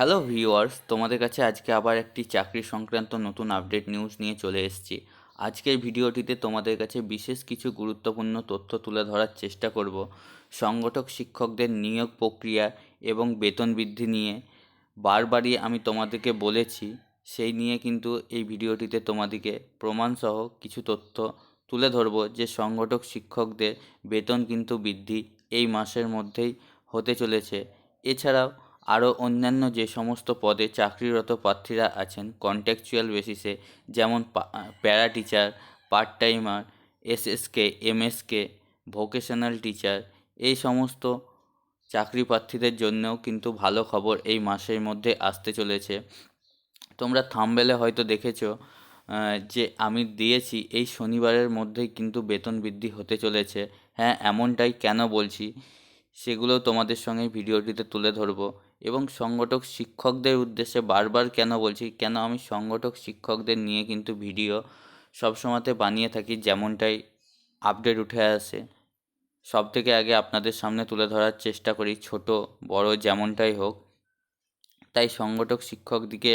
Hello viewers তোমাদের কাছে আজকে আবার একটি চাকরি সংক্রান্ত নতুন আপডেট নিউজ নিয়ে চলে এসেছি। আজকের ভিডিওটিতে তোমাদের কাছে বিশেষ কিছু গুরুত্বপূর্ণ তথ্য তুলে ধরার চেষ্টা করব। সংগঠক শিক্ষকদের নিয়োগ প্রক্রিয়া এবং বেতন বৃদ্ধি নিয়ে। বারবারই আমি তোমাদেরকে বলেছি, সেই নিয়ে কিন্তু এই ভিডিওটিতে তোমাদেরকে প্রমাণসহ কিছু তথ্য তুলে ধরব যে সংগঠক শিক্ষকদের বেতন কিন্তু বৃদ্ধি এই মাসের মধ্যেই হতে চলেছে। এছাড়াও আরও অন্যান্য যে সমস্ত পদে চাকরিরত প্রার্থীরা আছেন কন্ট্যাকচুয়াল বেসিসে যেমন para teacher part timer SSK MSK vocational teacher এই সমস্ত চাকরি প্রার্থীদের জন্যও কিন্তু ভালো খবর এই মাসের মধ্যে আসতে চলেছে। তোমরা থামবেলে হয়তো দেখেছ যে আমি দিয়েছি, এই শনিবারের মধ্যেই কিন্তু বেতন বৃদ্ধি হতে চলেছে। হ্যাঁ এমনটাই কেন বলছি, সেগুলো তোমাদের সঙ্গে ভিডিওটিতে তুলে ধরবো। এবং সংগঠক শিক্ষকদের উদ্দেশ্যে বারবার কেন বলছি, কেন আমি সংগঠক শিক্ষকদের নিয়ে কিন্তু ভিডিও সবসময়তে বানিয়ে থাকি যেমনটাই আপডেট উঠে আসে। সব থেকে আগে আপনাদের সামনে তুলে ধরার চেষ্টা করি, ছোট, বড়, যেমনটাই হোক। তাই সংগঠক শিক্ষক দিকে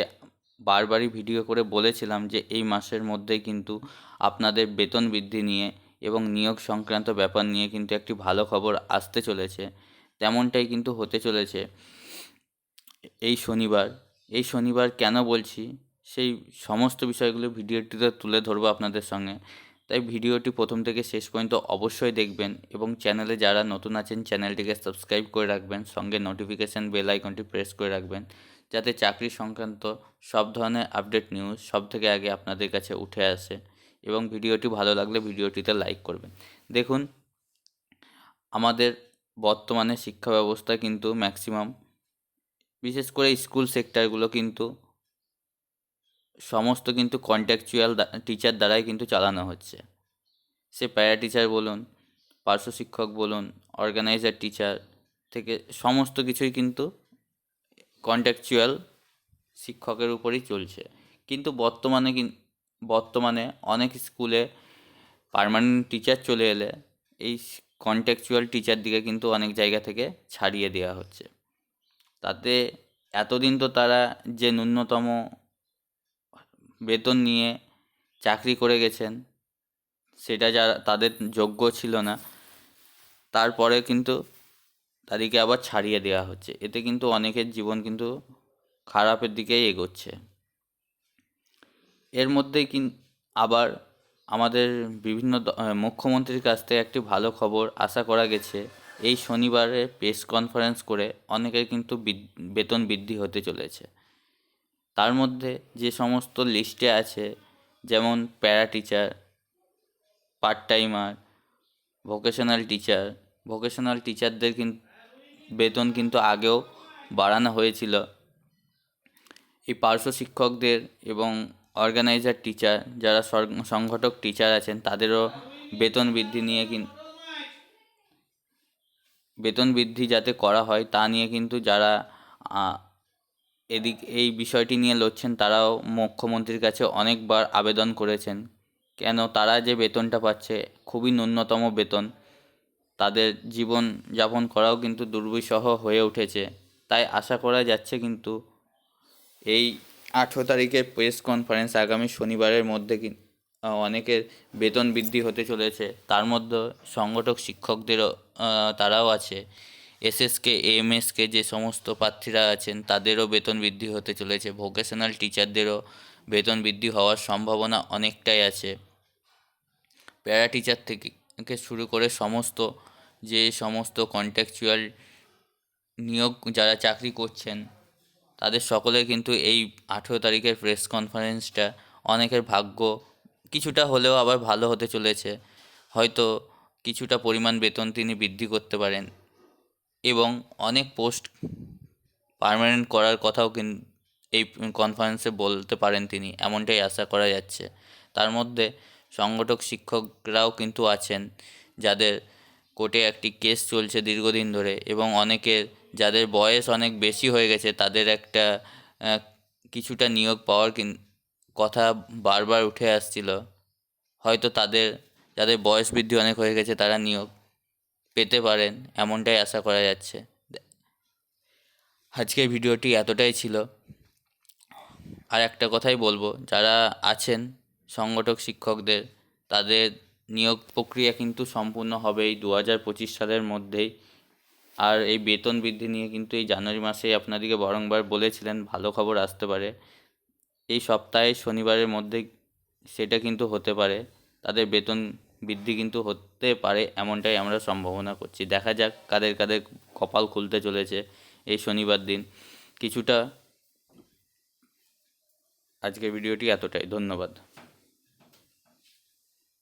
বারবারই ভিডিও করে বলেছিলাম যে এই মাসের মধ্যেই কিন্তু আপনাদের বেতন বৃদ্ধি নিয়ে এবং নিয়োগ সংক্রান্ত ব্যাপার নিয়ে কিন্তু একটি ভালো খবর আসতে চলেছে। তেমনটাই কিন্তু হতে চলেছে। এই শনিবার এই শনিবার কেন বলছি? সেই সমস্ত বিষয়গুলো ভিডিওটিতে তুলে ধরবো আপনাদের সঙ্গে। তাই ভিডিওটি প্রথম থেকে শেষ পর্যন্ত অবশ্যই দেখবেন এবং চ্যানেলে যারা নতুন আছেন চ্যানেলটিকে সাবস্ক্রাইব করে রাখবেন, সঙ্গে নোটিফিকেশান বেল আইকনটি প্রেস করে রাখবেন, যাতে চাকরি সংক্রান্ত সব ধরনের আপডেট নিউজ সব থেকে আগে আপনাদের কাছে উঠে আসে এবং ভিডিওটি ভালো লাগলে ভিডিওটিতে লাইক করবেন। দেখুন, আমাদের বর্তমানে শিক্ষা ব্যবস্থা কিন্তু ম্যাক্সিমাম বিশেষ করে স্কুল সেক্টরগুলো কিন্তু সমস্ত কিন্তু কন্ট্যাকচুয়াল টিচার দ্বারাই কিন্তু চালানো হচ্ছে। সে প্যারা টিচার বলুন, পার্শ্ব শিক্ষক বলুন অর্গানাইজার টিচার থেকে সমস্ত কিছুই কিন্তু কন্ট্যাকচুয়াল শিক্ষকের উপরই চলছে। কিন্তু বর্তমানে বর্তমানে অনেক স্কুলে পারমানেন্ট টিচার চলে এলে এই কন্ট্যাকচুয়াল টিচার দিকে কিন্তু অনেক জায়গা থেকে ছাড়িয়ে দেওয়া হচ্ছে। তাতে এতদিন তো তারা যে ন্যূনতম বেতন নিয়ে চাকরি করে গেছেন, সেটা যারা, তাদের যোগ্য ছিল না। তারপরে কিন্তু তাদেরকে আবার ছাড়িয়ে দেওয়া হচ্ছে। এতে কিন্তু অনেকের জীবন কিন্তু খারাপের দিকেই এগোচ্ছে। এর মধ্যে কিন, আবার আমাদের বিভিন্ন মুখ্যমন্ত্রীর কাছ থেকে একটি ভালো খবর আশা করা গেছে। এই শনিবারে প্রেস কনফারেন্স করে অনেকের কিন্তু বেতন বৃদ্ধি হতে চলেছে। তার মধ্যে যে সমস্ত লিস্টে আছে, যেমন para teacher part timer vocational teacher vocational টিচারদের কিন্তু বেতন কিন্তু আগেও বাড়ানো হয়েছিল। এই পার্শ্ব শিক্ষকদের এবং অর্গানাইজার টিচার যারা সংগঠক টিচার আছেন, তাদেরও বেতন বৃদ্ধি নিয়ে কিন্তু বেতন বৃদ্ধি যাতে করা হয়, তা নিয়ে কিন্তু যারা এদিক, এই বিষয়টি নিয়ে লড়ছেন তারাও মুখ্যমন্ত্রীর কাছে অনেকবার আবেদন করেছেন। কেন তারা যে বেতনটা পাচ্ছে, খুবই ন্যূনতম বেতন। তাদের জীবন যাপন করাও কিন্তু দুর্বিষহ হয়ে উঠেছে। তাই আশা করা যাচ্ছে কিন্তু এই আঠেরো তারিখের প্রেস কনফারেন্স আগামী শনিবারের মধ্যে অনেকের বেতন বৃদ্ধি হতে চলেছে। তার মধ্যে সংগঠক শিক্ষকদেরও তারাও আছে। এসএসকে এএমএসকে যে সমস্ত প্রার্থীরা আছেন, তাদেরও বেতন বৃদ্ধি হতে চলেছে। ভোকেশনাল টিচারদেরও বেতন বৃদ্ধি হওয়ার সম্ভাবনা অনেকটাই আছে। প্যারা টিচার থেকে শুরু করে সমস্ত, যে সমস্ত কন্ট্যাকচুয়াল নিয়োগ যারা চাকরি করছেন, তাদের সকলে কিন্তু এই আঠেরো তারিখের প্রেস কনফারেন্সটা অনেকের ভাগ্য কিছুটা হলেও আবার ভালো হতে চলেছে। হয়তো কিছুটা পরিমাণ বেতন তিনি বৃদ্ধি করতে পারেন এবং অনেক পোস্ট পার্মানেন্ট করার কথাও কিন্তু এই কনফারেন্সে বলতে পারেন তিনি, এমনটাই আশা করা যাচ্ছে। তার মধ্যে সংগঠক শিক্ষকরাও কিন্তু আছেন, যাদের কোর্টে একটি কেস চলছে দীর্ঘদিন ধরে এবং অনেকের, যাদের বয়স অনেক বেশি হয়ে গেছে, তাদের একটা কিছুটা নিয়োগ পাওয়ার কথা বারবার উঠে আসছিল। হয়তো তাদের, যাদের বয়স বৃদ্ধি অনেক হয়ে গেছে, তারা নিয়োগ পেতে পারেন, এমনটাই আশা করা যাচ্ছে। আজকের ভিডিওটি এতটাই ছিল। আর একটা কথাই বলব, যারা আছেন সংগঠক শিক্ষকদের, তাদের নিয়োগ প্রক্রিয়া কিন্তু সম্পূর্ণ হবে এই দু হাজার পঁচিশ সালের মধ্যেই। আর এই বেতন বৃদ্ধি নিয়ে কিন্তু এই জানুয়ারি মাসেই আপনাদেরকে বারংবার বলেছিলেন, ভালো খবর আসতে পারে। এই সপ্তাহে শনিবারের মধ্যে সেটা কিন্তু হতে পারে। তাদের বেতন বৃদ্ধি কিন্তু হতে পারে এমনটাই আমরা সম্ভাবনা করছি। দেখা যাক কাদের কাদের কপাল খুলতে চলেছে এই শনিবার দিন। কিছুটা আজকের ভিডিওটি এতটাই। ধন্যবাদ।